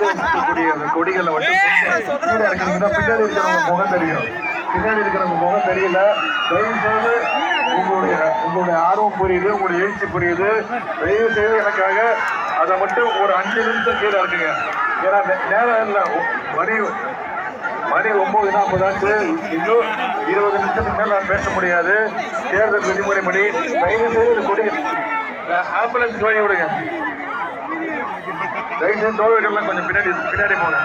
கையில வச்சிருக்கக்கூடிய அந்த கொடிகளை மட்டும் பின்னாடி இருக்கிறவங்க முகம் தெரியும். பின்னாடி இருக்கிறவங்க முகம் தெரியல. தயவு செய்து உங்களுடைய உங்களுடைய ஆர்வம் புரியுது உங்களுடைய எழுச்சி புரியுது. தயவு செய்து எனக்காக அதை மட்டும் ஒரு அஞ்சு நிமிஷம் கீழே இருக்குங்க ஏன்னா நேரம் இல்லை. மணி மணி ஒன்பது நாற்பதாச்சு இன்னும் இருபது நிமிஷத்துக்கு மேல நான் பேச முடியாது. தேர்தல் விதிமுறை படி தயவு செய்து கொடி ஆம்புலன்ஸ் வழி விடுங்க. தயவு செய்து தோழர்கள்லாம் கொஞ்சம் பின்னாடி பின்னாடி போங்க.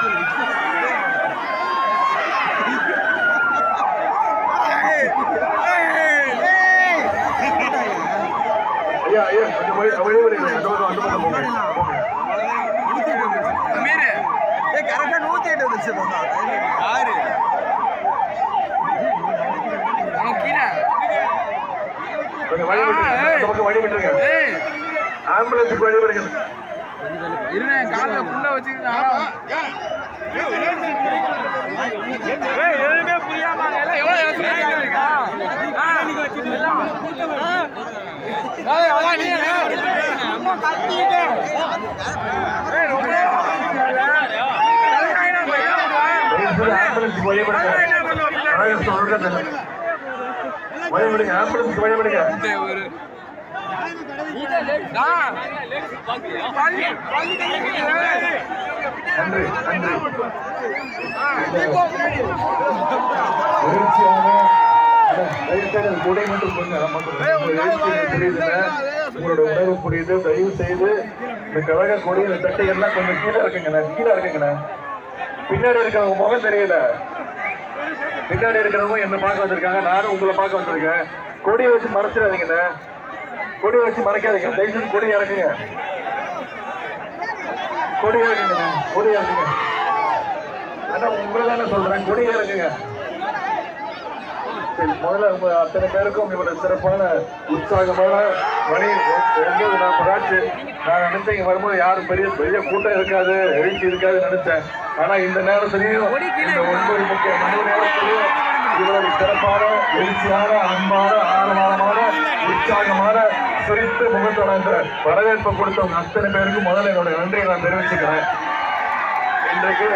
ஐயா ஐயா கொஞ்சம் வழி வழி விடுங்க அந்த பக்கம் அந்த பக்கம் போங்க. போங்க. கரெக்டா நூத்தி எட்டு வந்துச்சு ஆறு. கொஞ்சம் வழி விட்டுருங்க. ஆம்புலன்ஸுக்கு வழி விடுங்க. காலில் ஃபுல்லா வச்சுக்கிட்டு எதுவுமே புரியாம எல்லாம் எவ்வளவு ஆம்புலன்ஸுக்கு நன்றி நன்றி எழுச்சியான தயவு செய்து அந்த மட்டும் கொஞ்சம் நமக்கு புரியுதுங்க உங்களோட உணர்வு புரியுது தயவு செய்து இந்த கழக கொடியில் தட்டை எல்லாம் கொஞ்சம் கீழே இருக்குங்கண்ணா கீழே இருக்குங்கண்ணா பின்னாடி இருக்கிறவங்க முகம் தெரியல பின்னாடி இருக்கிறவங்க என்ன பார்க்க வந்திருக்காங்க நானும் உங்களை பார்க்க வந்திருக்கேன் கொடியை வச்சு மறைச்சிடாதீங்கண்ணே கொடி வச்சு மறைக்காதீங்க தயவு செய்து கொடி இறக்குங்க கொடி கொடி இறக்குங்க அதான் உங்களை தானே சொல்றேன் கொடி இறக்குங்க முதல்ல அத்தனை பேருக்கும் இவ்வளவு சிறப்பான உற்சாகமான மணி ஒன்பது நாற்பதாச்சு நான் நினைச்சேன் இங்க வரும்போது யாரும் பெரிய பெரிய கூட்டம் இருக்காது எழுச்சி இருக்காது நினைச்சேன். ஆனா இந்த நேரத்திலையும் இந்த ஒன்பது முக்கிய மணி நேரத்திலையும் இவ்வளவு சிறப்பான எழுச்சியான அன்பான ஆரவாரமான உற்சாகமான சிரித்து முகத்தோட வரவேற்பு கொடுத்தவங்க அத்தனை பேருக்கும் முதல்ல என்னுடைய நன்றியை நான் தெரிவிச்சுக்கிறேன். இன்றைக்கு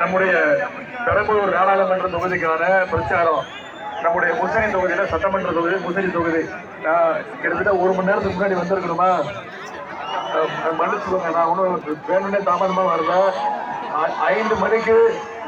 நம்முடைய பெரம்பலூர் நாடாளுமன்ற தொகுதிக்கான பிரச்சாரம் நம்முடைய முசிறி தொகுதியில சட்டமன்ற தொகுதி முசிறி தொகுதி. நான் கிட்டத்தட்ட ஒரு மணி நேரத்துக்கு முன்னாடி வந்திருக்கணுமா? மன்னிச்சுக்கோங்க நான் ஒன்றும் வேணும்னே தாமதமாக வரல. ஐந்து மணிக்கு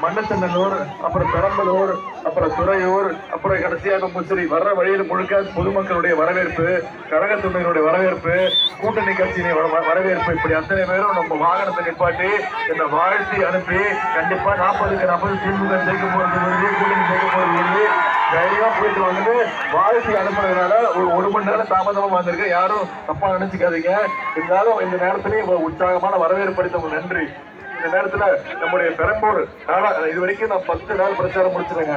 மண்ணச்சநல்லூர் அப்புறம் பெரம்பலூர் அப்புறம் துறையூர் அப்புறம் கடைசியாக முசிறி வர்ற வழியில் முழுக்க பொதுமக்களுடைய வரவேற்பு கழகத்துறையினுடைய வரவேற்பு கூட்டணி கட்சியினை வரவேற்பு. இப்படி அத்தனை பேரும் நம்ம வாகனத்தை நிப்பாட்டி இந்த வாழ்த்தி அனுப்பி கண்டிப்பா நாற்பதுக்கு நாற்பது திமுக ஜெயிக்க போறது உறுதி கூட்டணி ஜெயிக்க போறது தைரியமா போயிட்டு வந்துட்டு வாழ்த்தி அனுப்புறதுனால ஒரு ஒரு மணி நேரம் தாமதமா வந்திருக்கேன். யாரும் தப்பா நினைச்சுக்காதீங்க. இருந்தாலும் இந்த நேரத்திலேயும் உற்சாகமான வரவேற்பு அளித்தவங்க நன்றி. இந்த நேரத்துல நம்முடைய பெரம்பூர் நாளா இது வரைக்கும் நான் பத்து நாள் பிரச்சாரம் முடிச்சிருங்க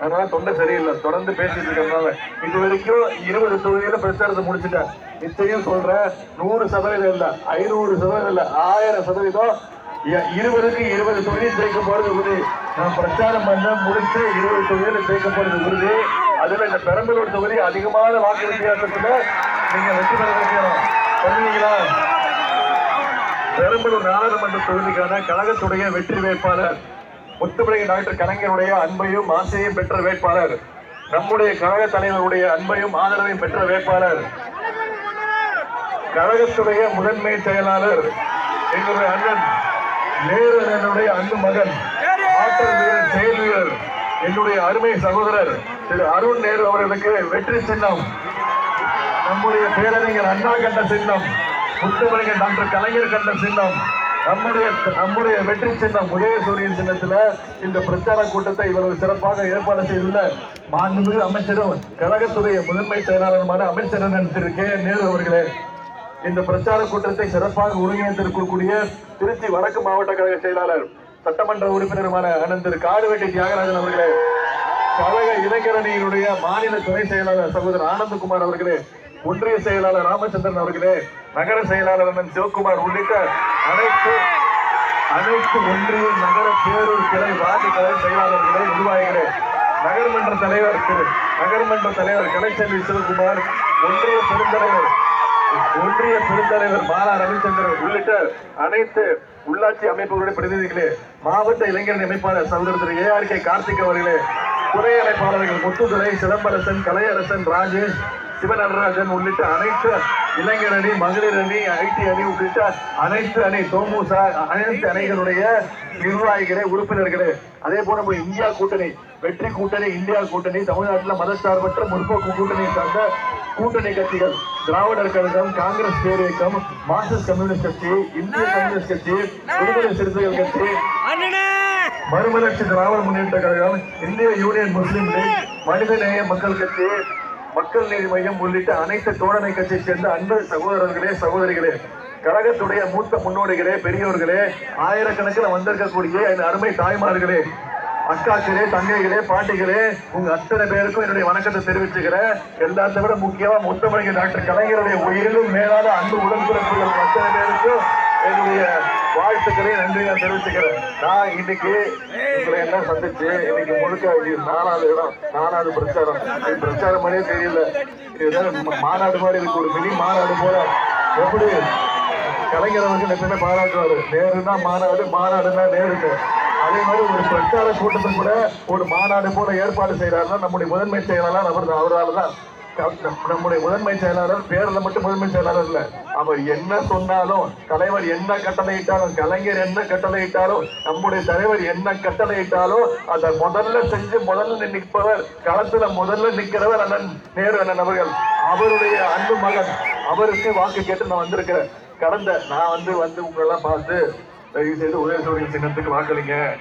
அதனால தொண்டை சரியில்லை. தொடர்ந்து பேசிட்டு இருக்கிறதுனால. இது வரைக்கும் இருபது தொகுதியில பிரச்சாரத்தை முடிச்சுட்டேன். நிச்சயம் சொல்றேன். நூறு சதவீதம் இல்ல. ஐநூறு சதவீதம் இல்ல. ஆயிரம் சதவீதம். இருபதுக்கு இருபது தொகுதி ஜெயிக்க போறது உறுதி. நான் பிரச்சாரம் பண்ண முடிச்சு இருபது தொகுதியில ஜெயிக்க போறது உறுதி. அதுல இந்த பெரம்பலூர் தொகுதி அதிகமான வாக்கு வித்தியாசத்துல நீங்க வெற்றி பெற வைக்கணும். பண்ணுவீங்களா பெரம்பலூர் நாடாளுமன்ற தொகுதிக்கான கழகத்துடைய வெற்றி வேட்பாளர் முத்துப்பிள்ளை டாக்டர் கலைஞருடைய அன்பையும் ஆசையும் பெற்ற வேட்பாளர் நம்முடைய கழக தலைவருடைய அன்பையும் ஆதரவையும் பெற்ற வேட்பாளர் கழகத்துடைய முதன்மை செயலாளர் எங்களுடைய அண்ணன் நேரு அன்பு மகன் ஆற்றல் வீரர் செயல் வீரர் என்னுடைய அருமை சகோதரர் திரு அருண் நேரு அவர்களுக்கு வெற்றி சின்னம் நம்முடைய பேரறிஞர் அண்ணா கண்ட சின்னம் முத்துமணிகள் டாக்டர் கலைஞர் கண்ட சின்னம். நம்முடைய நம்முடைய வெற்றி சின்னம் உதயசூரியன் சின்னத்தில் இந்த பிரச்சார கூட்டத்தை இவ்வளவு சிறப்பாக ஏற்பாடு செய்துள்ள மாண்புமிகு அமைச்சரும் கழகத்துடைய முதன்மை செயலாளருமான அமைச்சர் அண்ணன் திரு கே நேரு அவர்களே இந்த பிரச்சார கூட்டத்தை சிறப்பாக ஒருங்கிணைத்திருக்கக்கூடிய திருச்சி வடக்கு மாவட்ட கழக செயலாளர் சட்டமன்ற உறுப்பினருமான அண்ணன் திரு காடுவெட்டி தியாகராஜன் அவர்களே கழக இளைஞரணியினுடைய மாநில துணை செயலாளர் சகோதரர் ஆனந்தகுமார் அவர்களே ஒன்றிய செயலாளர் ராமச்சந்திரன் அவர்களே நகர செயலாளர் அண்ணன் சிவகுமார் உள்ளிட்ட அனைத்து அனைத்து ஒன்றிய நகர பேரூர் கிளை வார்டு கலை செயலாளர்களே நிர்வாகிகளே நகர்மன்ற தலைவர் திரு நகர்மன்ற தலைவர் கலைச்செல்வி சிவகுமார் ஒன்றிய பெருந்தலைவர் ஒன்றிய பெருந்தலைவர் பாலா ரவிச்சந்திரன் உள்ளிட்ட அனைத்து உள்ளாட்சி அமைப்புகளுடைய பிரதிநிதிகளே மாவட்ட இளைஞரணி அமைப்பாளர் சகோதரர் திரு ஏ கே கார்த்திக் அவர்களே துறை அமைப்பாளர்கள் முத்துதுரை சிதம்பரசன் கலையரசன் ராஜேஷ் சிவநடராஜன் உள்ளிட்ட அனைத்து இளைஞர் அணி மகளிர் அணி ஐடி அணி உள்ளிட்ட அனைத்து அணி தோமுசா அனைத்து அணிகளுடைய நிர்வாகிகளே உறுப்பினர்களே. அதே போல நம்ம இந்தியா கூட்டணி வெற்றி கூட்டணி இந்தியா கூட்டணி தமிழ்நாட்டில் மதச்சார்பற்ற முற்போக்கு கூட்டணி சார்ந்த கூட்டணி கட்சிகள் திராவிடர் கழகம் காங்கிரஸ் பேரியக்கம் மார்க்சிஸ்ட் கம்யூனிஸ்ட் கட்சி இந்திய கம்யூனிஸ்ட் கட்சி விடுதலை சிறுத்தைகள் கட்சி. மறுமலர்ச்சி திராவிட முன்னேற்ற கழகம் இந்திய யூனியன் முஸ்லீம் லீக் மனிதநேய மக்கள் கட்சி மக்கள் நீதி மையம் உள்ளிட்ட அனைத்து தோழமை கட்சியை சேர்ந்த அன்பு சகோதரர்களே சகோதரிகளே கழகத்துடைய மூத்த முன்னோடிகளே பெரியோர்களே ஆயிரக்கணக்கில் வந்திருக்கக்கூடிய என் அருமை தாய்மார்களே அக்காக்களே தங்கைகளே பாட்டிகளே உங்க அத்தனை பேருக்கும் என்னுடைய வணக்கத்தை தெரிவிச்சுக்கிறேன். எல்லாத்தை விட முக்கியமா முத்தமிழக டாக்டர் கலைஞருடைய உயிரிலும் மேலான அன்பு உடன்பிறப்புகள் அத்தனை பேருக்கும் என்னுடைய வாழ்த்துக்களை நன்றி நான் தெரிவிச்சுக்கிறேன். நான் இன்னைக்கு உங்களை எல்லாம் சந்திச்சு இன்னைக்கு முழுக்க நாலாவது இடம் நாலாவது பிரச்சாரம். பிரச்சாரம் மாதிரியே தெரியல. இதுதான் மாநாடு மாதிரி இருக்கு. ஒரு மினி மாநாடு போல எப்படி கலைஞர் அவர்கள் எப்பவுமே பாராட்டுவாரு. நேருன்னா மாநாடு மாநாடுன்னா நேருக்கு அதே மாதிரி ஒரு பிரச்சார கூட்டத்தை கூட ஒரு மாநாடு போல ஏற்பாடு செய்யறாருன்னா நம்முடைய முதன்மை செயலாளர் அவர் அவரால் தான் நம்முடைய முதன்மை செயலாளர் பேரில் மட்டும் முதன்மை செயலாளர் இல்ல. அவர் என்ன சொன்னாலும் தலைவர் என்ன கட்டளையிட்டாலும் கலைஞர் என்ன கட்டளையிட்டாலும் நம்முடைய தலைவர் என்ன கட்டளையிட்டாலும் அதை முதல்ல செஞ்சு முதல்ல நிற்பவர் களத்துல முதல்ல நிற்கிறவர் அண்ணன் நேரு அண்ணன் அவர்கள். அவருடைய அன்பு மகன். அவருக்கு வாக்கு கேட்டு நான் வந்திருக்கிறேன். கடந்த நான் வந்து வந்து உங்களெல்லாம் பார்த்து தயவு செய்து உதயசூரிய சின்னத்துக்கு வாக்களிங்க.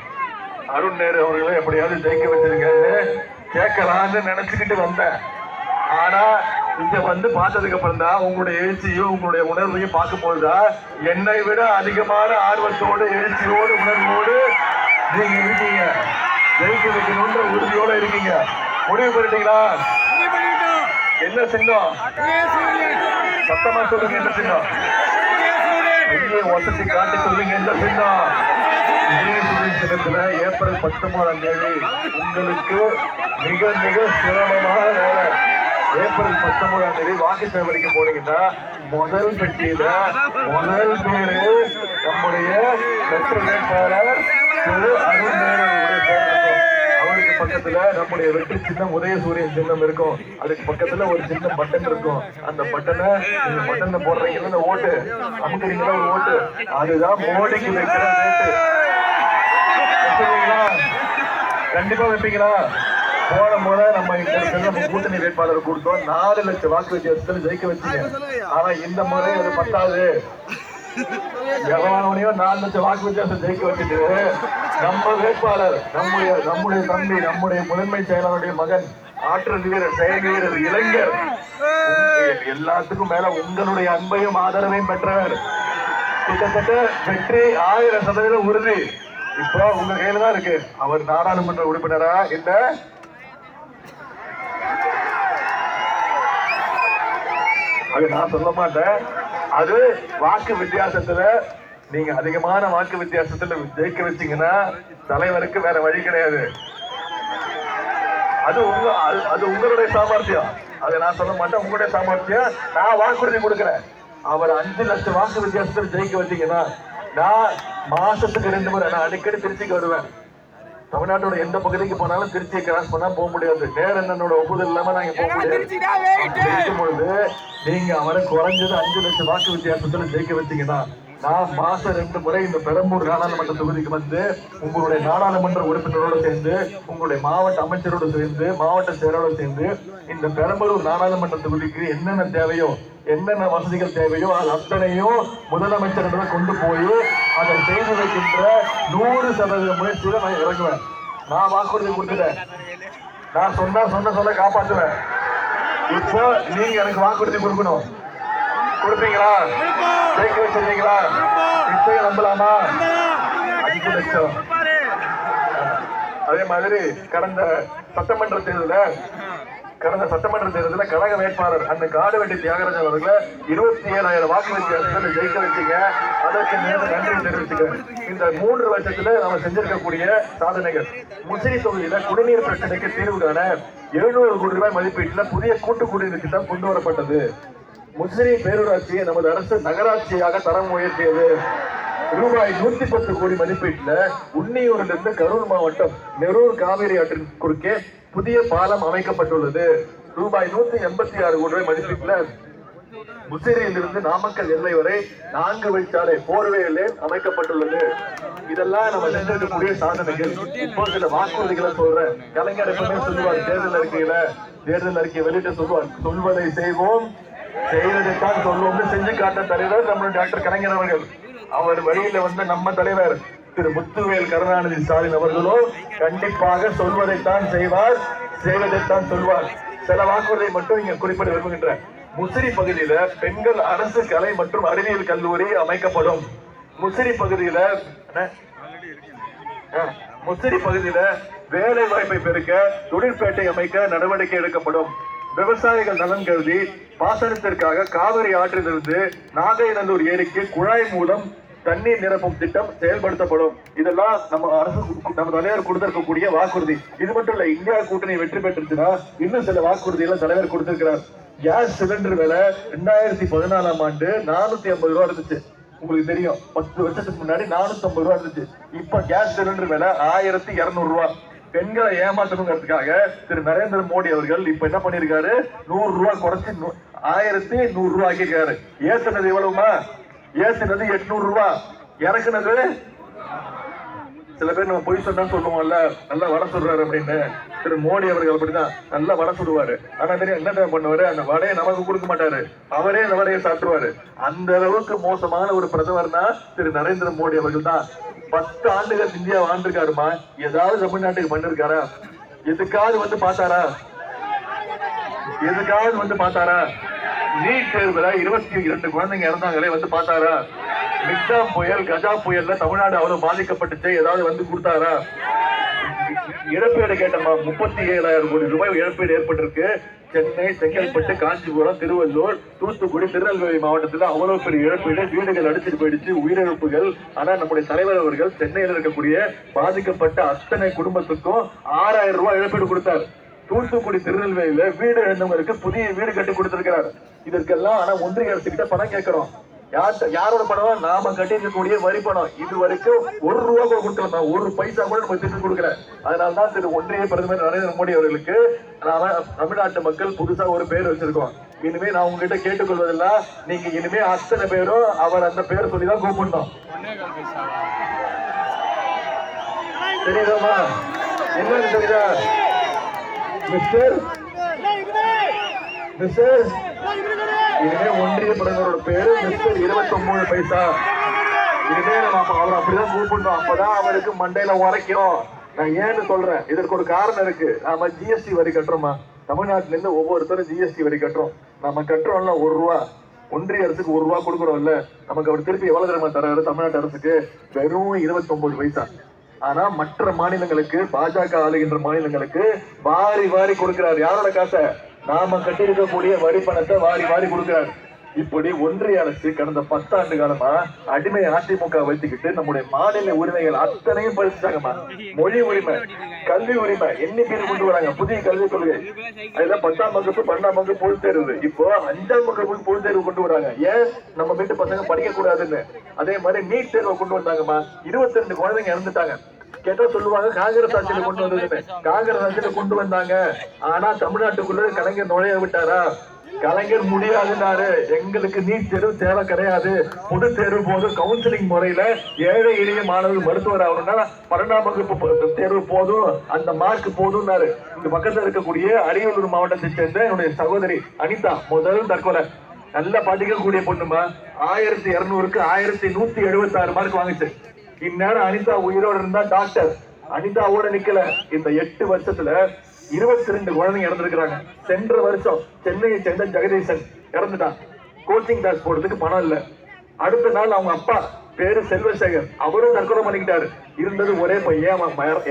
அருண் நேரு அவர்களை எப்படியாவது ஜெயிக்க வச்சிருங்கன்னு கேட்கலான்னு நினைச்சுக்கிட்டு வந்தேன். ஆனா இங்க வந்து பார்த்ததுக்கு அப்புறம் தான் உங்களுடைய எழுச்சியும் உங்களுடைய உணர்வையும் பார்க்கும் போதுதான் என்னை விட அதிகமான ஆர்வத்தோடு எழுச்சியோடு உணர்வோடு நீங்க இருக்கீங்க. ஜெயிக்க வைக்கணும்ன்ற உறுதியோட இருக்கீங்க. முடிவு பண்ணிட்டீங்களா? என்ன சிங்கம் சத்தமா சொல்லுங்க என்ன சிங்கம் பெரிய காட்டி சொல்லுங்க எந்த சின்னம்? விஜயசூரிய ஏப்ரல் பத்தொன்பதாம் தேதி உங்களுக்கு மிக மிக சிரமமான வேலை ஏப்ரல் பத்தொன்பதாம் தேதி வாக்கு சேகரிக்க போனீங்கன்னா முதல் பெட்டியில முதல் பேரு நம்முடைய வெற்றி வேட்பாளர் திரு அருண் இருக்கும். அவருக்கு பக்கத்துல நம்முடைய வெற்றி சின்னம் உதயசூரியன் சின்னம் இருக்கும். அதுக்கு பக்கத்துல ஒரு சின்ன பட்டன் இருக்கும். அந்த பட்டனை நீங்க பட்டன்ல போடுறீங்கல்ல இந்த ஓட்டு? அமுக்குறீங்களா? ஒரு ஓட்டு? அதுதான் மோடிக்கு வைக்கிற ரேட்டு கண்டிப்பா வைப்பீங்களா? போன முறை நம்ம நம்ம கூட்டணி வேட்பாளர் கொடுத்தோம். நாலு லட்சம் வாக்கு வித்தியாசத்துல ஜெயிக்க வச்சீங்க. ஆனா இந்த முறை அது பத்தாது. எவனையோ நாலு லட்சம் வாக்கு வித்தியாசம் ஜெயிக்க வச்சுட்டு நம்ம வேட்பாளர் நம்முடைய நம்முடைய தம்பி நம்முடைய முதன்மை செயலாளருடைய மகன் ஆற்றல் வீரர் செயல் வீரர் இளைஞர். எல்லாத்துக்கும் மேல உங்களுடைய அன்பையும் ஆதரவையும் பெற்றவர். கிட்டத்தட்ட வெற்றி ஆயிரம் சதவீதம் உறுதி. இப்போ உங்க கையில தான் இருக்கு. அவர் நாடாளுமன்ற உறுப்பினரா? இல்ல அது நான் சொல்ல மாட்டேன். அது வாக்கு வித்தியாசத்துல நீங்க அதிகமான வாக்கு வித்தியாசத்துல ஜெயிக்க வச்சீங்கன்னா தலைவருக்கு வேற வழி கிடையாது. அது உங்க அது- அது உங்களுடைய சாமர்த்தியம். அதை நான் சொல்ல மாட்டேன் உங்களுடைய சாமர்த்தியம். நான் வாக்குறுதி கொடுக்குறேன். அவர் அஞ்சு லட்சம் வாக்கு வித்தியாசத்தில் ஜெயிக்க வச்சீங்கன்னா நான் மாசத்துக்கு ரெண்டு முறை நான் அடிக்கடி திருச்சிக்கு வருவேன். தமிழ்நாட்டோட எந்த பகுதிக்கு போனாலும் திருச்சியை கிராஸ் பண்ணா போக முடியாது. நேர என்னோட ஒப்புதல் இல்லாம நாங்க போக முடியாது. பொழுது நீங்க அவரை குறைஞ்சது அஞ்சு லட்சம் வாக்கு வித்தியாசத்துல ஜெயிக்க வச்சீங்கன்னா நான் மாசம் ரெண்டு முறை இந்த பெரம்பூர் நாடாளுமன்ற தொகுதிக்கு வந்து உங்களுடைய நாடாளுமன்ற உறுப்பினரோட சேர்ந்து உங்களுடைய மாவட்ட அமைச்சரோட சேர்ந்து மாவட்ட செயலரோட சேர்ந்து இந்த பெரம்பலூர் நாடாளுமன்ற தொகுதிக்கு என்னென்ன தேவையோ என்னென்ன வசதிகள் தேவையோ அது அத்தனையும் முதலமைச்சரிடம் கொண்டு போய் அதை செய்து வைக்கின்ற நூறு சதவீத முயற்சியில நான் இறங்குவேன். நான் வாக்குறுதி கொடுத்துட்டேன். நான் சொன்னா சொன்ன சொல்ல காப்பாற்றுவேன். இப்போ நீங்க எனக்கு வாக்குறுதி கொடுக்கணும். கொடுப்பீங்களா? ஜெயிக்க வச்சிருக்கீங்களா? இப்பயும் நம்பலாமா? அஞ்சு லட்சம் அதே மாதிரி கடந்த சட்டமன்ற தேர்தலில் கடந்த சட்டமன்ற தேர்தலில் கழக வேட்பாளர் அந்த காடுவெட்டி தியாகராஜன் அவர்களை இருபத்தி ஏழாயிரம் வாக்கு வித்தியாசத்தில் ஜெயிக்க வச்சுங்க. அதற்கு நேரம் நன்றி தெரிவிச்சுக்கிறேன். இந்த மூன்று வருஷத்துல நம்ம செஞ்சிருக்கக்கூடிய சாதனைகள். முசிறி தொகுதியில குடிநீர் பிரச்சனைக்கு தீர்வு காண எழுநூறு கோடி ரூபாய் மதிப்பீட்டுல புதிய கூட்டு குடிநீர் திட்டம் கொண்டு வரப்பட்டது. முசிறி பேரூராட்சியை நமது அரசு நகராட்சியாக தரம் உயர்த்தியது. ரூபாய் நூத்தி பத்து கோடி மதிப்பீட்டுல உன்னியூரிலிருந்து கரூர் மாவட்டம் நெரூர் காவிரி ஆற்றின் குறுக்கே புதிய பாலம் அமைக்கப்பட்டுள்ளது. ரூபாய் நூத்தி எண்பத்தி ஆறு கோடி ரூபாய் மதிப்பீட்டுல முசிறியிலிருந்து நாமக்கல் எல்லை வரை நான்கு வழிச்சாலை போர்வே லேன் அமைக்கப்பட்டுள்ளது. இதெல்லாம் நம்ம செஞ்சிருக்கக்கூடிய சாதனைகள். இப்போ சில வாக்குறுதிகளை சொல்றேன் கலைஞர் எப்பவுமே சொல்லுவார் தேர்தல் அறிக்கையில தேர்தல் அறிக்கை வெளியிட்டு சொல்லுவார் சொல்வதை செய்வோம் செய்வதைத்தான் சொல்வோம்னு செஞ்சு காட்ட தலைவர் நம்மளுடைய டாக்டர் கலைஞர் அவர்கள். அவர் வழியில வந்த நம்ம தலைவர். திரு முத்துவேல் கருணாநிதி ஸ்டாலின் அவர்களோ கண்டிப்பாக சொல்வதைத்தான் செய்வார் செய்வதைத்தான் சொல்வார். சில வாக்குறுதியை மட்டும் இங்க குறிப்பிட விரும்புகின்றேன் முசிறி பகுதியில பெண்கள் அரசு கலை மற்றும் அறிவியல் கல்லூரி அமைக்கப்படும். முசிறி பகுதியில முசிறி பகுதியில வேலை வாய்ப்பை பெருக்க தொழிற்பேட்டை அமைக்க நடவடிக்கை எடுக்கப்படும். விவசாயிகள் நலன் கருதி பாசனத்திற்காக காவிரி ஆற்றிலிருந்து நாகைநல்லூர் ஏரிக்கு குழாய் மூலம் தண்ணீர் நிரப்பும் திட்டம் செயல்படுத்தப்படும். இதெல்லாம் நம்ம அரசு நம்ம தலைவர் கொடுத்திருக்கக்கூடிய வாக்குறுதி. இது மட்டும் இல்ல இந்தியா கூட்டணி வெற்றி பெற்றுச்சுன்னா இன்னும் சில வாக்குறுதிகளை தலைவர் கொடுத்திருக்கிறார். கேஸ் சிலிண்டர் விலை ரெண்டாயிரத்தி பதினாலாம் ஆண்டு நானூத்தி ஐம்பது ரூபா இருந்துச்சு. உங்களுக்கு தெரியும் பத்து வருஷத்துக்கு முன்னாடி நானூத்தி ஐம்பது ரூபா இருந்துச்சு. இப்ப கேஸ் சிலிண்டர் விலை ஆயிரத்தி இருநூறு ரூபா. பெண்களை ஏமாற்றணுங்கிறதுக்காக திரு நரேந்திர மோடி அவர்கள் இப்ப என்ன பண்ணிருக்காரு? நூறு ரூபாய் குறைச்சி நூ- ஆயிரத்தி நூறு ரூபாய் ஆக்கியிருக்காரு. ஏத்துனது எவ்வளவுமா? ஏசினது எட்நூறு ரூபா. இறக்குனது சில பேர் நம்ம பொய் சொன்னா சொல்லுவோம்ல நல்லா வடை சுடுறாரு அப்படின்னு. திரு மோடி அவர்கள் அப்படிதான் நல்லா வடை சுடுவாரு. ஆனா தெரியும் என்ன பண்ணுவாரு? அந்த வடையை நமக்கு கொடுக்க மாட்டாரு. அவரே அந்த வடையை சாப்பிடுவாரு. அந்த அளவுக்கு மோசமான ஒரு பிரதமர்னா திரு நரேந்திர மோடி அவர்கள் தான். பத்து ஆண்டுகள் இந்தியா வாழ்ந்திருக்காருமா? ஏதாவது தமிழ்நாட்டுக்கு பண்ணிருக்காரா? எதுக்காவது வந்து பார்த்தாரா? எதுக்காவது வந்து பார்த்தாரா? நீட் தேர்வுல இருபத்தி இரண்டு குழந்தைங்க இறந்தாங்களே வந்து பார்த்தாரா? மிக்சாம் புயல் கஜா புயல்ல தமிழ்நாடு அவ்வளவு பாதிக்கப்பட்டுச்சு ஏதாவது வந்து கொடுத்தாரா? இழப்பீடு கேட்டமா முப்பத்தி ஏழாயிரம் கோடி ரூபாய் இழப்பீடு ஏற்பட்டிருக்கு. சென்னை செங்கல்பட்டு காஞ்சிபுரம் திருவள்ளூர் தூத்துக்குடி திருநெல்வேலி மாவட்டத்துல அவ்வளவு பெரிய இழப்பீடு வீடுகள் அடிச்சிட்டு போயிடுச்சு உயிரிழப்புகள். ஆனா நம்முடைய தலைவர் அவர்கள் சென்னையில் இருக்கக்கூடிய பாதிக்கப்பட்ட அத்தனை குடும்பத்துக்கும் ஆறாயிரம் ரூபாய் இழப்பீடு கொடுத்தார். தூத்துக்குடி திருநெல்வேலியில வீடு இழந்தவங்களுக்கு புதிய வீடு கட்டி கொடுத்திருக்கிறார். இதற்கெல்லாம் ஆனா ஒன்றிய அரசு கிட்ட பணம் கேட்கிறோம். யாரோட பணம் நாம கட்டியிருக்கக்கூடிய வரி பணம். இது வரைக்கும் ஒரு ரூபா கூட கொடுக்கல ஒரு பைசா கூட நம்ம திருப்பி கொடுக்கல. அதனால தான் திரு ஒன்றிய பிரதமர் நரேந்திர மோடி அவர்களுக்கு தமிழ்நாட்டு மக்கள் புதுசா ஒரு பேர் வச்சிருக்கோம். இனிமே நான் உங்ககிட்ட கேட்டுக்கொள்வதெல்லாம் நீங்க இனிமே அத்தனை பேரும் அவர் அந்த பேர் சொல்லி தான் கூப்பிடணும் தெரியுதாமா என்னன்னு தெரியுதா? மிஸ்டர். மிஸ்டர். இனிமே ஒன்றிய படங்களோட பேரு மிஸ்டர் இருபத்தி ஒன்பது பைசா. இனிமே நம்ம அப்ப அவர் அப்படிதான் கூப்பிடணும் அப்பதான் அவருக்கு மண்டையில உரைக்கும். நான் ஏன்னு சொல்றேன். இதற்கு ஒரு காரணம் இருக்கு. நாம ஜிஎஸ்டி வரி கட்டுறோமா? தமிழ்நாட்டுல இருந்து ஒவ்வொருத்தரும் ஜிஎஸ்டி வரி கட்டுறோம். நம்ம கட்டுறோம்ல ஒரு ரூபா. ஒன்றிய அரசுக்கு ஒரு ரூபா கொடுக்குறோம்ல. நமக்கு அவர் திருப்பி எவ்வளவு தெரியுமா தராரு? தமிழ்நாட்டு அரசுக்கு? வெறும் இருபத்தி ஒன்பது பைசா. ஆனா மற்ற மாநிலங்களுக்கு பாஜக ஆளுகின்ற மாநிலங்களுக்கு வாரி வாரி கொடுக்கிறார். யாரோட காசை? நாம கட்டியிருக்கக்கூடிய வரி பணத்தை வாரி வாரி கொடுக்கிறார். இப்படி ஒன்றிய அரசு கடந்த பத்தாண்டு காலமா அடிமை அதிமுக வைத்துக்கிட்டு நம்முடைய மாநில உரிமைகள் அத்தனையும் பறிச்சுட்டாங்கம்மா மொழி உரிமை கல்வி உரிமை எண்ணி பேர் கொண்டு வராங்க. புதிய கல்விக் கொள்கை. அதுல பத்தாம் வகுப்பு பன்னெண்டாம் வகுப்பு பொது தேர்வு. இப்போ அஞ்சாம் வகுப்பு பொது தேர்வு கொண்டு வராங்க. ஏன்? நம்ம வீட்டு பசங்க படிக்க கூடாதுன்னு. அதே மாதிரி நீட் தேர்வை கொண்டு வந்தாங்கம்மா. இருபத்தி ரெண்டு குழந்தைங்க இறந்துட்டாங்க. கேட்டா சொல்லுவாங்க காங்கிரஸ் ஆட்சியில கொண்டு வந்ததுன்னு. காங்கிரஸ் ஆட்சியில கொண்டு வந்தாங்க. ஆனா தமிழ்நாட்டுக்குள்ள கலைஞர் நுழைய விட்டாரா? கலைஞர் முடியாதுனாரு எங்களுக்கு நீட் தேர்வு தேவை கிடையாது. பொது தேர்வு போதும் கவுன்சிலிங் முறையில ஏழை எளிய மாணவர்கள் மருத்துவர் ஆகணும்னா பன்னெண்டாம் வகுப்பு தேர்வு போதும் அந்த மார்க் போதும்னாரு. இந்த பக்கத்துல இருக்கக்கூடிய அரியலூர் மாவட்டத்தை சேர்ந்த என்னுடைய சகோதரி அனிதா முதல் தற்கொலை. நல்லா படிக்கக்கூடிய பொண்ணுமா? ஆயிரத்தி இருநூறுக்கு ஆயிரத்தி நூத்தி எழுபத்தி ஆறு மார்க் வாங்கிச்சு. இந்நேரம் அனிதா உயிரோடு இருந்தா டாக்டர் அனிதாவோட நிக்கல. இந்த எட்டு வருஷத்துல இருபத்தி ரெண்டு குழந்தைங்க இறந்துருக்கிறாங்க. சென்ற வருஷம் சென்னையை சேர்ந்த ஜெகதீசன் இறந்துட்டான். கோச்சிங் கிளாஸ் போடுறதுக்கு பணம் இல்லை. அடுத்த நாள் அவங்க அப்பா பேரு செல்வசேகர். அவரும் தற்கொலை பண்ணிக்கிட்டாரு. இருந்தது ஒரே பையன்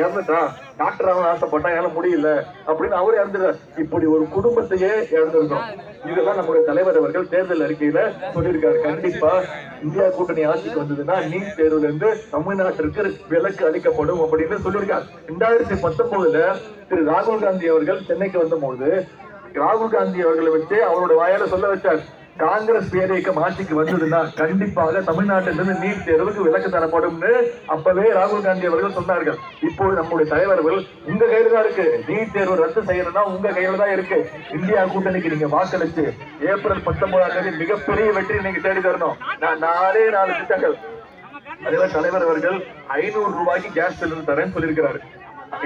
இறந்துட்டான். டாக்டர் ஆகணும் ஆசைப்பட்டான் என்னால முடியல. அப்படின்னு அவரு இறந்துட்டார். இப்படி ஒரு குடும்பத்தையே இழந்திருந்தோம் இதெல்லாம் நம்முடைய தலைவர் அவர்கள் தேர்தல் அறிக்கையில சொல்லியிருக்காரு. கண்டிப்பா இந்தியா கூட்டணி ஆட்சிக்கு வந்ததுன்னா நீட் தேர்வுல இருந்து தமிழ்நாட்டிற்கு விலக்கு அளிக்கப்படும் அப்படின்னு சொல்லியிருக்காரு. ரெண்டாயிரத்தி பத்தொன்பதுல திரு ராகுல் காந்தி அவர்கள் சென்னைக்கு வந்தபோது ராகுல் காந்தி அவர்களை வச்சு அவரோட வாயால சொல்ல வச்சார். காங்கிரஸ் பேரியக்கம் ஆட்சிக்கு வந்ததுன்னா கண்டிப்பாக தமிழ்நாட்டிலிருந்து நீட் தேர்வுக்கு விலக்கு தரப்படும்னு அப்பவே ராகுல் காந்தி அவர்கள் சொன்னார்கள். இப்போது நம்முடைய தலைவர்கள் உங்க கையில தான் இருக்கு. நீட் தேர்வு ரத்து செய்யணும்னா உங்க கையில தான் இருக்கு. இந்தியா கூட்டணிக்கு நீங்க வாக்களிச்சு ஏப்ரல் பத்தொன்பதாம் தேதி மிகப்பெரிய வெற்றி நீங்க தேடி தரணும். நான் நாலே நாலு திட்டங்கள். அதே தலைவர் அவர்கள் ஐநூறு ரூபாய்க்கு கேஸ் சிலிண்டர் தரேன்னு சொல்லியிருக்கிறாரு.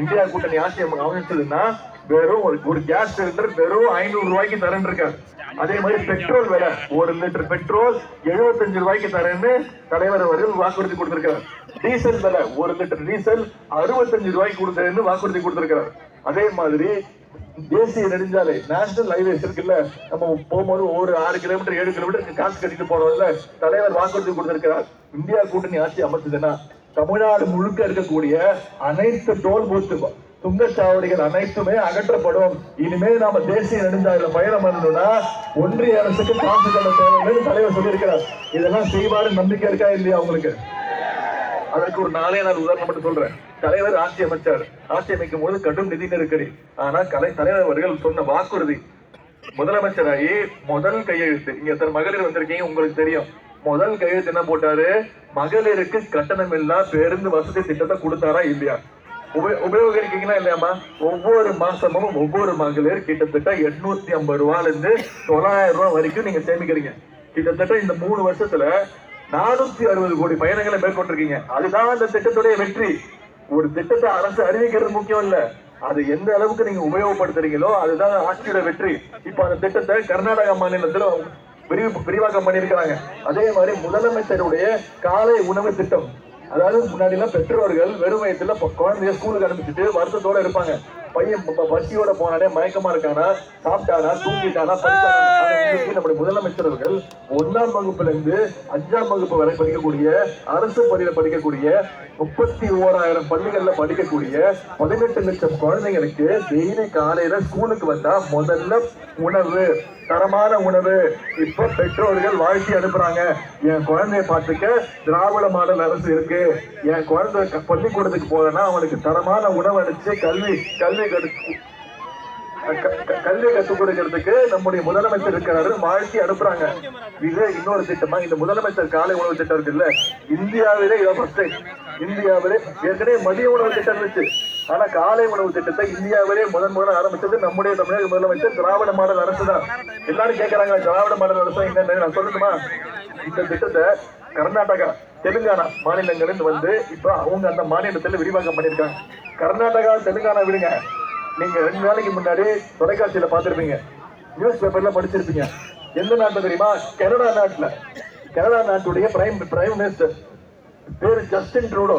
இந்தியா கூட்டணி ஆட்சி அமைச்சதுன்னா வெறும் ஒரு ஒரு கேஸ் சிலிண்டர் வெறும் ஐநூறு ரூபாய்க்கு தரேன் இருக்காரு. அதே மாதிரி பெட்ரோல் விலை. ஒரு லிட்டர் பெட்ரோல் 75 ரூபாய்க்கு தரேன்னு தலைவர் அவர்கள் வாக்குறுதி கொடுத்திருக்கிறார். டீசல் விலை ஒரு லிட்டர் டீசல் 65 ரூபாய்க்கு கொடுத்தேன்னு வாக்குறுதி கொடுத்திருக்கிறார். அதே மாதிரி தேசிய நெடுஞ்சாலை நேஷனல் ஹைவேஸ் இருக்குல்ல நம்ம போகும்போது ஒரு ஆறு கிலோமீட்டர் ஏழு கிலோமீட்டர் காசு கட்டிட்டு போறதுல தலைவர் வாக்குறுதி கொடுத்திருக்கிறார். இந்தியா கூட்டணி ஆட்சி அமர்த்துதுன்னா தமிழ்நாடு முழுக்க இருக்கக்கூடிய அனைத்து டோல் பூத்து சுங்கச்சாவடிகள் அனைத்துமே அகற்றப்படும். இனிமேல் நாம தேசிய நெடுஞ்சாலையில பயணம் பண்ணணும்னா ஒன்றிய அரசுக்கு காசு கட்ட தேவையில்லைன்னு தலைவர் சொல்லியிருக்கிறார். இதெல்லாம் செய்வாரு நம்பிக்கை இருக்கா இல்லையா உங்களுக்கு? அதற்கு ஒரு நாளே நான் உதாரணம் மட்டும் சொல்றேன். தலைவர் ஆட்சி அமைச்சார். ஆட்சி அமைக்கும் போது கடும் நிதி நெருக்கடி. ஆனா கலை தலைவர் அவர்கள் சொன்ன வாக்குறுதி முதலமைச்சராகி முதல் கையெழுத்து. இங்க எத்தனை மகளிர் வந்திருக்கீங்க உங்களுக்கு தெரியும். முதல் கையெழுத்து என்ன போட்டாரு? மகளிருக்கு கட்டணம் இல்லா பேருந்து வசதி திட்டத்தை கொடுத்தாரா இல்லையா? உப- உபயோகிக்கிறீங்களா இல்லையாமா ஒவ்வொரு மாசமும் ஒவ்வொரு மகளிர் கிட்டத்தட்ட எட்நூத்தி ஐம்பது ரூபால இருந்து தொள்ளாயிரம் ரூபாய் வரைக்கும் நீங்க சேமிக்கிறீங்க. கிட்டத்தட்ட இந்த மூணு வருஷத்துல நானூத்தி அறுபது கோடி பயணங்களை மேற்கொண்டிருக்கீங்க. அதுதான் அந்த திட்டத்துடைய வெற்றி. ஒரு திட்டத்தை அரசு அறிவிக்கிறது முக்கியம் இல்ல. அது எந்த அளவுக்கு நீங்க உபயோகப்படுத்துறீங்களோ அதுதான் ஆட்சியோட வெற்றி. இப்ப அந்த திட்டத்தை கர்நாடக மாநிலத்துல விரிவு விரிவாக்கம் பண்ணியிருக்கிறாங்க. அதே மாதிரி முதலமைச்சருடைய காலை உணவு திட்டம். அதாவது முன்னாடி எல்லாம் பெற்றோர்கள் வெறும் வயசுல குழந்தைய ஸ்கூலுக்கு அனுப்பிச்சிட்டு வருத்தத்தோட இருப்பாங்க. பையன் ப- பசியோட போனானே மயக்கமா இருக்கானா? சாப்பிட்டானா? தூங்கிட்டானா? நம்முடைய முதலமைச்சர்கள் ஒன்றாம் வகுப்புல இருந்து அஞ்சாம் வகுப்பு வரை படிக்கக்கூடிய அரசு பள்ளியில படிக்கக்கூடிய முப்பத்தி ஓராயிரம் பள்ளிகள்ல படிக்கக்கூடிய பதினெட்டு லட்சம் குழந்தைங்களுக்கு டெய்லி காலையில ஸ்கூலுக்கு வந்தா முதல்ல உணவு. தரமான உணவு இப்ப பெற்றோர்கள் வாழ்த்தி அனுப்புறாங்க. என் குழந்தைய பார்த்துக்க திராவிட மாடல் அரசு இருக்கு. என் குழந்தை பள்ளிக்கூடத்துக்கு போறேன்னா அவனுக்கு தரமான உணவு அடிச்சு கல்வி கல்வி க- கல்வி கற்றுக் கொடுக்கறதுக்கு நம்முடைய முதலமைச்சர் இருக்கிறாரு. வாழ்த்தி அனுப்புறாங்க. இது இன்னொரு திட்டமா? இந்த முதலமைச்சர் காலை உணவு திட்டம் இருக்குல்ல. இந்தியாவிலே இதை இந்தியாவிலே ஏற்கனவே மதிய உணவு திட்டம் இருந்துச்சு. ஆனா காலை உணவு திட்டத்தை இந்தியாவிலே முதன் முதல்ல ஆரம்பிச்சது நம்முடைய தமிழக முதலமைச்சர் திராவிட மாடல் அரசு தான். எல்லாரும் கேட்கறாங்க திராவிட மாடல் அரசு என்னன்னு நான் சொல்லணுமா இந்த திட்டத்தை கர்நாடகா தெலுங்கானா மாநிலங்களில் வந்து இப்ப அவங்க அந்த மாநிலத்துல விரிவாக்கம் பண்ணியிருக்காங்க. கர்நாடகா தெலுங்கானா விடுங்க. நீங்க ரெண்டு நாளைக்கு முன்னாடி தொலைக்காட்சியில பார்த்துருப்பீங்க. நியூஸ் பேப்பர்ல படிச்சிருப்பீங்க. எந்த நாட்டுல தெரியுமா? கனடா நாட்டுல. கனடா நாட்டுடைய பிரைம் பிரைம் மினிஸ்டர் பேரு ஜஸ்டின் ட்ரூடோ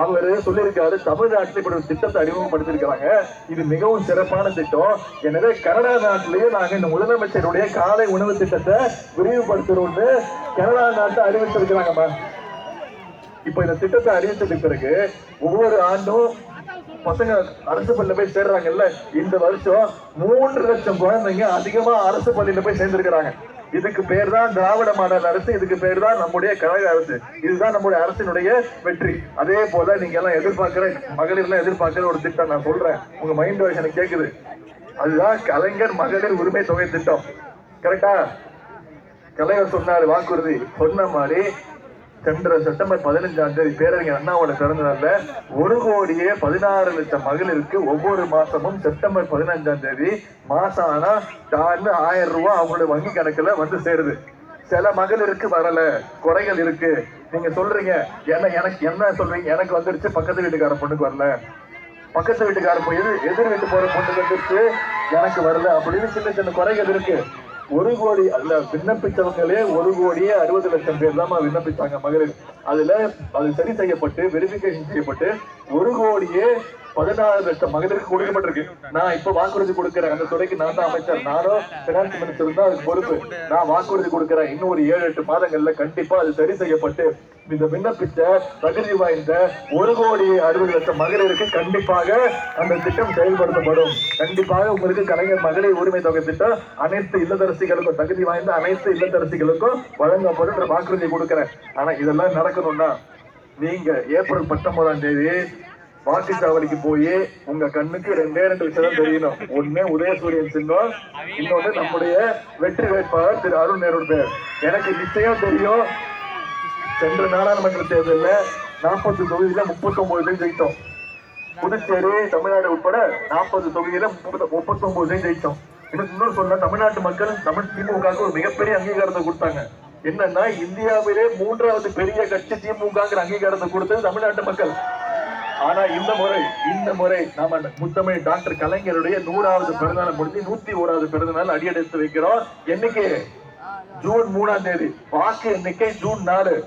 அவரு சொல்லியிருக்காரு தமிழ்நாட்டில் இப்படி ஒரு திட்டத்தை அறிமுகப்படுத்திருக்கிறாங்க இது மிகவும் சிறப்பான திட்டம். எனவே கனடா நாட்டிலேயே நாங்கள் இந்த முதலமைச்சருடைய காலை உணவு திட்டத்தை விரிவுபடுத்துறோம்னு கனடா நாட்டை அறிவிச்சிருக்கிறாங்கம்மா இப்ப இந்த திட்டத்தை அறிவிச்சதுக்கு பிறகு ஒவ்வொரு ஆண்டும் பசங்க அரசு பள்ளியில போய் சேர்றாங்கல்ல இந்த வருஷம் மூன்று லட்சம் குழந்தைங்க அதிகமா அரசு பள்ளியில போய் சேர்ந்திருக்கிறாங்க. இதுக்கு பேர் தான் திராவிட மாடல் அரசு இதுக்கு பேர் தான் நம்முடைய கழக அரசு. இதுதான் நம்முடைய அரசினுடைய வெற்றி. அதே போல நீங்க எல்லாம் எதிர்பார்க்கிற மகளிர் எல்லாம் எதிர்பார்க்கிற ஒரு திட்டம் நான் சொல்றேன். உங்க மைண்ட் வாய்ஸ் எனக்கு கேக்குது. அதுதான் கலைஞர் மகளிர் உரிமை தொகை திட்டம். கரெக்டா கலைவர் சொன்னாரு வாக்குறுதி. சொன்ன மாதிரி சென்ற செப்டம்பர் பதினஞ்சாம் தேதி பேரறிஞர் அண்ணாவோட பிறந்த நாள்ல ஒரு கோடியே பதினாறு லட்சம் மகளிருக்கு ஒவ்வொரு மாசமும் செப்டம்பர் பதினஞ்சாம் தேதி மாசம் ஆனா டான்னு ஆயிரம் ரூபாய் அவங்களோட வங்கி கணக்குல வந்து சேருது. சில மகளிருக்கு வரல குறைகள் இருக்கு. நீங்க சொல்றீங்க என்ன எனக்கு என்ன சொல்றீங்க? எனக்கு வந்துருச்சு பக்கத்து வீட்டுக்கார பொண்ணுக்கு வரல. பக்கத்து வீட்டுக்கார போய் எதிர் எதிர் வீட்டு போற பொண்ணுக்கு வந்துருச்சு எனக்கு வரல அப்படின்னு சின்ன சின்ன குறைகள் இருக்கு. ஒரு கோடி அதுல விண்ணப்பித்தவங்களே ஒரு கோடியே அறுபது லட்சம் பேர் தான் விண்ணப்பித்தாங்க மகளிர். அதுல அது சரி செய்யப்பட்டு வெரிபிகேஷன் செய்யப்பட்டு ஒரு கோடியே பதினாறு லட்சம் மகளிருக்கு கொடுக்கப்பட்டிருக்கு. நான் இப்ப வாக்குறுதி கொடுக்கிறேன். அந்த துறைக்கு நான் தான் அமைச்சர். நானும் பினான்ஸ் மினிஸ்டர் தான் அதுக்கு பொறுப்பு. நான் வாக்குறுதி கொடுக்கிறேன். இன்னும் ஒரு ஏழு எட்டு மாதங்கள்ல கண்டிப்பா அது சரி செய்யப்பட்டு இந்த விண்ணப்பித்த தகுதி வாய்ந்த ஒரு கோடி அறுபது லட்சம் மகளிருக்கு கண்டிப்பாக அந்த திட்டம் செயல்படுத்தப்படும். கண்டிப்பாக உங்களுக்கு கலைஞர் மகளிர் உரிமை தொகை திட்டம் அனைத்து இல்லத்தரசிகளுக்கும் தகுதி வாய்ந்த அனைத்து இல்லத்தரசிகளுக்கும் வழங்கப்படும் வாக்குறுதி கொடுக்கிறேன். ஆனா இதெல்லாம் நடக்கணும்னா நீங்க ஏப்ரல் பத்தொன்பதாம் தேதி வாக்குச்சாவடிக்கு போய் உங்க கண்ணுக்கு ரெண்டே ரெண்டு விஷயம் தான் தெரியணும். ஒண்ணு உதயசூரியன் சின்னம் இன்னொன்னு நம்முடைய வெற்றி வேட்பாளர் திரு அருண் நேரு பேர். எனக்கு நிச்சயம் தெரியும். சென்ற நாடாளுமன்ற தேர்தலில் நாற்பது தொகுதியில முப்பத்தி ஒன்பது பேர் ஜெயித்தோம். புதுச்சேரி தமிழ்நாடு உட்பட நாற்பது தொகுதியில முப்பத்தி ஒன்பது ஜெயித்தோம். இன்னொரு சொன்னா தமிழ்நாட்டு மக்கள் தமிழ் திமுகவுக்கு ஒரு மிகப்பெரிய அங்கீகாரத்தை கொடுத்தாங்க. என்னன்னா இந்தியாவிலே மூன்றாவது பெரிய கட்சி திமுகங்கிற அங்கீகாரத்தை கொடுத்தது தமிழ்நாட்டு மக்கள். ஆனா இந்த முறை இந்த முறை நாம முத்தமிழ் டாக்டர் கலைஞருடைய நூறாவது பிறந்தநாள் முடிஞ்சு நூத்தி ஓராவது பிறந்தநாள் அடியெடுத்து வைக்கிறோம். என்னைக்கு? ஜூன் மூணாம் தேதி. வாக்கு எண்ணிக்கை ஜூன் நாலு.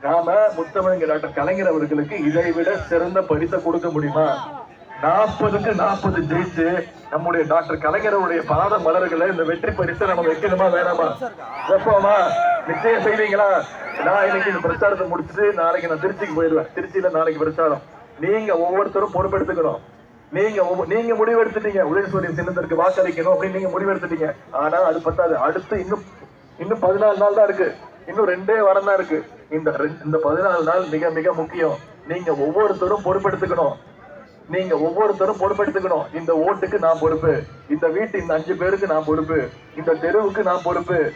நாம முத்தமிழங்க டாக்டர் கலைஞர் அவர்களுக்கு இதை விட சிறந்த பரிசை கொடுக்க முடியுமா? நாற்பதுக்கு நாற்பது ஜெயிச்சு நம்முடைய டாக்டர் கலைஞருடைய பாத மலர்களை இந்த வெற்றி பரிசை நம்ம வைக்கணுமா வேணாமா? வைப்போமா? நிச்சயம் செய்வீங்களா? நான் இன்னைக்கு இந்த பிரச்சாரத்தை முடிச்சுட்டு நாளைக்கு நான் திருச்சிக்கு போயிடுவேன். திருச்சியில நாளைக்கு பிரச்சாரம். நீங்க ஒவ்வொருத்தரும் பொறுப்பெடுத்துக்கணும். நீங்க ஒவ்வொ- நீங்க முடிவெடுத்துட்டீங்க. உதயசூரியன் சின்னத்திற்கு வாக்களிக்கணும் அப்படின்னு நீங்க முடிவெடுத்துட்டீங்க. ஆனா அது பத்தாது. அடுத்து இன்னும் இன்னும் பதினாலு நாள் தான் இருக்கு. இன்னும் ரெண்டே வாரம் தான் இருக்கு. இந்த இந்த பதினாலு நாள் மிக மிக முக்கியம். நீங்க ஒவ்வொருத்தரும் பொறுப்பெடுத்துக்கணும். நீங்க ஒவ்வொருத்தரும் பொறுப்பெடுத்துக்கணும். இந்த ஓட்டுக்கு நான் பொறுப்பு. இந்த வீட்டு இந்த அஞ்சு பேருக்கு நான் பொறுப்பு. இந்த தெருவுக்கு நான் பொறுப்பு.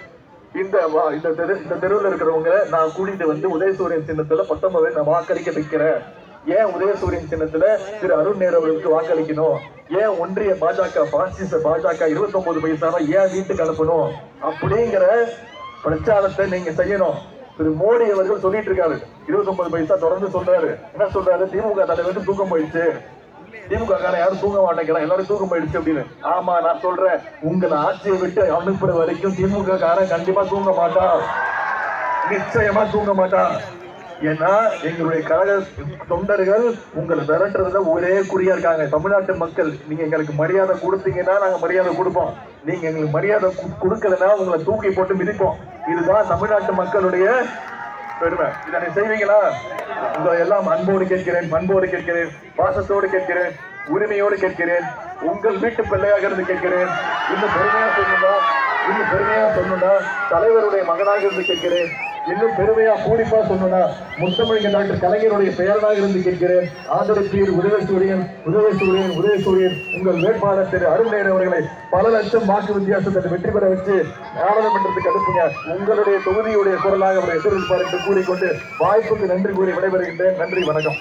இந்த வா- இந்த தெரு இந்த தெருவில் இருக்கிறவங்க நான் கூட்டிட்டு வந்து உதயசூரியன் சின்னத்துல பத்தொன்பது நான் வாக்களிக்க வைக்கிறேன். ஏன் உதயசூரியன் சின்னத்துல திரு அருண் நேரு அவர்களுக்கு வாக்களிக்கணும்? ஏன் ஒன்றிய பாஜக பாசிச பாஜக 29 பைசாவை ஏன் வீட்டுக்கு அனுப்பணும்? அப்படிங்கிற பிரச்சாரத்தை நீங்க செய்யணும். திரு மோடி அவர்கள் சொல்லிட்டு இருக்காரு. 29 பைசா தொடர்ந்து சொல்றாரு. என்ன சொல்றாரு? திமுக தலைவருக்கு தூக்கம் போயிடுச்சு. திமுக காரன் யாரும் தூங்க மாட்டேங்கிறான். எல்லாரும் தூக்கம் போயிடுச்சு அப்படின்னு. ஆமா நான் சொல்றேன். உங்களை ஆட்சியை விட்டு அனுப்புற வரைக்கும் திமுக காரன் கண்டிப்பா தூங்க மாட்டான். நிச்சயமா தூங்க மாட்டான். ஏன்னா எங்களுடைய கழக தொண்டர்கள் உங்களை விரட்டுறதுல ஒரே குறியா இருக்காங்க. தமிழ்நாட்டு மக்கள் நீங்க எங்களுக்கு மரியாதை கொடுத்தீங்கன்னா நாங்க மரியாதை கொடுப்போம். நீங்க எங்களுக்கு மரியாதை கொடுக்கலன்னா உங்களை தூக்கி போட்டு மிதிப்போம். இதுதான் தமிழ்நாட்டு மக்களுடைய பெருமை. இதனை செய்வீங்களா? உங்களை எல்லாம் அன்போடு கேட்கிறேன் பண்போடு கேட்கிறேன் பாசத்தோடு கேட்கிறேன் உரிமையோடு கேட்கிறேன் உங்கள் வீட்டு பிள்ளையாக இருந்து கேட்கிறேன். இன்னும் பெருமையா சொல்லுங்க இன்னும் பெருமையா சொன்னா தலைவருடைய மகனாக இருந்து கேட்கிறேன். இன்னும் பெருமையா பூரிப்பா சொன்னா முத்தமிழக டாக்டர் கலைஞருடைய பெயராக இருந்து கேட்கிறேன். ஆதரப்பீர் உதயசூரியன் உதயசூரியன் உதயசூரியன் உங்கள் வேட்பாளர் திரு அருண்நேர் அவர்களை பல லட்சம் வாக்கு வித்தியாசத்தை வெற்றி பெற வச்சு நாடாளுமன்றத்துக்கு அனுப்புங்க. உங்களுடைய தொகுதியுடைய குரலாக அவர் எதிர்பார்ப்பார் என்று கூறிக்கொண்டு வாய்ப்புக்கு நன்றி கூறி விடைபெறுகின்றேன். நன்றி வணக்கம்.